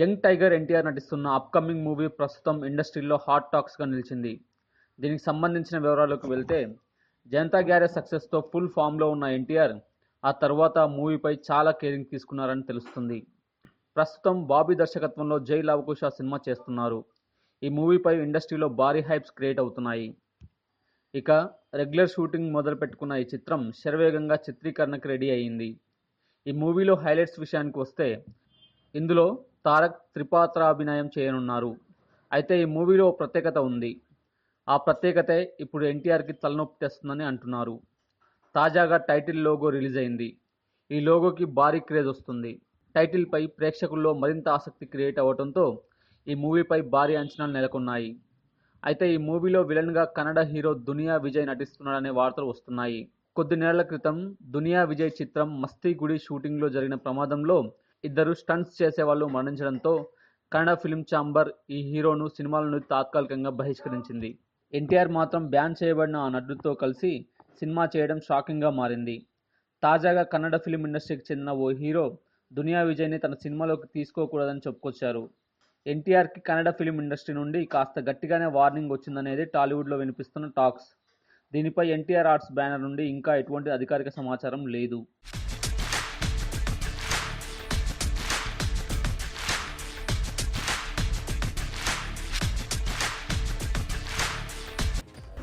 Young tiger NTR నటిస్తున్న upcoming movie ప్రస్తుతం ఇండస్ట్రీలో హాట్ టాక్స్గా నిలిచింది. దీనికి సంబంధించిన వివరాలకు వెళ్తే జనతా గ్యారేజ్ సక్సెస్తో ఫుల్ ఫామ్లో ఉన్న ఎన్టీఆర్ ఆ తర్వాత మూవీపై చాలా కేరింగ్ తీసుకున్నారని తెలుస్తుంది. ప్రస్తుతం బాబీ దర్శకత్వంలో జై లవకుష సినిమా చేస్తున్నారు. ఈ మూవీపై ఇండస్ట్రీలో భారీ హైప్స్ క్రియేట్ అవుతున్నాయి. ఇక రెగ్యులర్ షూటింగ్ మొదలుపెట్టుకున్న ఈ చిత్రం శరవేగంగా చిత్రీకరణకు రెడీ అయింది. ఈ మూవీలో హైలైట్స్ విషయానికి వస్తే ఇందులో తారక్ త్రిపాత్రాభినయం చేయనున్నారు. అయితే ఈ మూవీలో ప్రత్యేకత ఉంది. ఆ ప్రత్యేకతే ఇప్పుడు ఎన్టీఆర్కి తలనొప్పి తెస్తుందని అంటున్నారు. తాజాగా టైటిల్ లోగో రిలీజ్ అయింది. ఈ లోగోకి భారీ క్రేజ్ వస్తుంది. టైటిల్పై ప్రేక్షకుల్లో మరింత ఆసక్తి క్రియేట్ అవ్వడంతో ఈ మూవీపై భారీ అంచనాలు నెలకొన్నాయి. అయితే ఈ మూవీలో విలన్గా కన్నడ హీరో దునియా విజయ్ నటిస్తున్నాడనే వార్తలు వస్తున్నాయి. కొద్ది నెలల క్రితం దునియా విజయ్ చిత్రం మస్తీ గుడి షూటింగ్లో జరిగిన ప్రమాదంలో ఇద్దరు స్టంట్స్ చేసేవాళ్ళు మరణించడంతో కన్నడ ఫిల్మ్ ఛాంబర్ ఈ హీరోను సినిమాల నుండి తాత్కాలికంగా బహిష్కరించింది. ఎన్టీఆర్ మాత్రం బ్యాన్ చేయబడిన ఆ నటుడితో కలిసి సినిమా చేయడం షాకింగ్గా మారింది. తాజాగా కన్నడ ఫిలిం ఇండస్ట్రీకి చెందిన ఓ హీరో దునియా విజయ్ని తన సినిమాలోకి తీసుకోకూడదని చెప్పుకొచ్చారు. ఎన్టీఆర్కి కన్నడ ఫిలిం ఇండస్ట్రీ నుండి కాస్త గట్టిగానే వార్నింగ్ వచ్చిందనేది టాలీవుడ్లో వినిపిస్తున్న టాక్స్. దీనిపై ఎన్టీఆర్ ఆర్ట్స్ బ్యానర్ నుండి ఇంకా ఎటువంటి అధికారిక సమాచారం లేదు.